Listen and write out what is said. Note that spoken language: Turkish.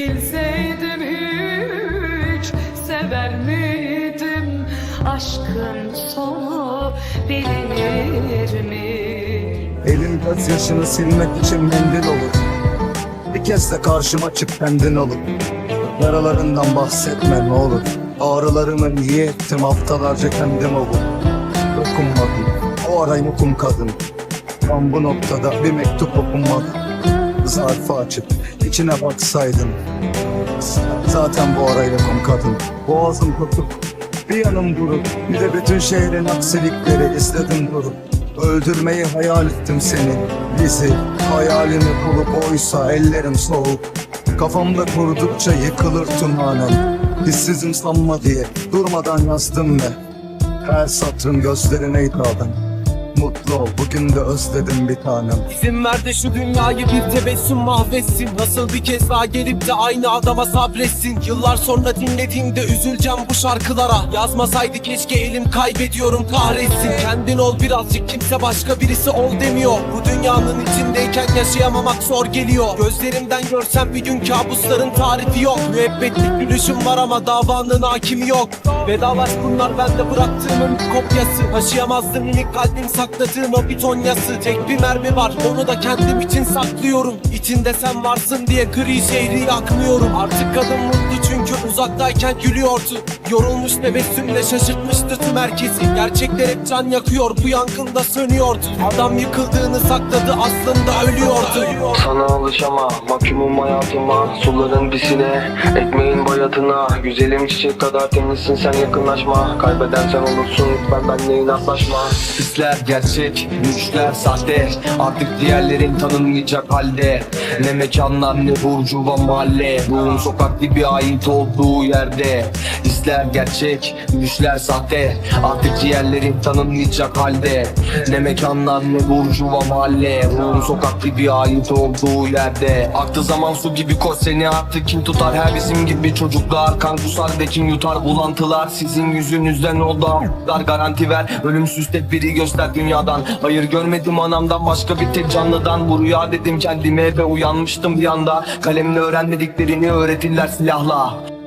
Bilseydim hiç sever miydim? Aşkın sonu bilinir mi? Elin gözyaşını silmek için mendil olur. Bir kez de karşıma çık kendin olur. Yaralarından bahsetme ne olur. Ağrılarımı niye ettim? Haftalarca kendim olur Dokunmadım. O ara yokum kadın? Tam bu noktada bir mektup okunmadı Zarfı açıp içine baksaydın. Zaten bu ara yokum kadın Boğazım tutup bir yanım durup Bir de bütün şehrin aksilikleri izledim durup. Öldürmeyi hayal ettim seni Bizi hayalini bulup oysa ellerim soğuk. Kafamda kurdukça yıkılır tümanem Hissizim sanma diye durmadan yazdım ve Her satırın gözlerine hitaben Mutlu ol. Bugün de özledim bir tanem. İzin ver de şu dünyayı bir tebessüm mahvetsin. Nasıl bir kez daha gelip de aynı adama sabretsin? Yıllar sonra dinlediğimde üzüleceğim bu şarkılara. Yazmasaydı keşke elim kaybediyorum kahretsin. Kendin ol birazcık kimse başka birisi ol demiyor. Bu dünyanın içindeyken yaşayamamak zor geliyor. Gözlerimden görsem bir gün kabusların tarifi yok. Müebbetlik gülüşüm var ama davanın hakimi yok. Vedalaş bunlar bende bıraktığımın kopyası. Taşıyamazdım minik kalbim sakladığım o bir tonyası Tek bir mermi var onu da kendim için saklıyorum. İçinde sen varsın diye gri şehri yakmıyorum. Artık kadın mutlu çünkü uzaktayken gülüyordu. Yorulmuş tebessümle şaşırtmıştı tüm herkesi. Gerçekler hep can yakıyor bu yangında sönüyordu. Adam yıkıldığını sakladı aslında ölüyordu. Sana alışama, mahkumum hayatıma Suların bisine, ekmeğin bayatına. Güzelim çiçek kadar temizsin sen yakınlaşma. Kaybeden sen olursun lütfen benle inatlaşma. Hisler gerçek, güçler sahte. Artık diğerlerin tanınmayacak halde. Ne mekanlar ne burcuva mahalle. Ruhum sokak gibi ait olduğu yerde. Hisler gerçek, güçler sahte. Artık diğerlerin tanınmayacak halde. Ne mekanlar ne burcuva mahalle. Ruhum sokak gibi ait olduğu yerde. Aktı zaman su gibi koş seni artık kim tutar? Her bizim gibi çocuklar kan kusar ve kim yutar? Bulantılar Sizin yüzünüzden oldu. Dar garanti ver Ölümsüz tek biri göster dünyadan. Hayır görmedim anamdan başka bir tek canlıdan. Bu rüya dedim kendime ve uyanmıştım bir anda. Kalemle öğrenmediklerini öğretirler silahla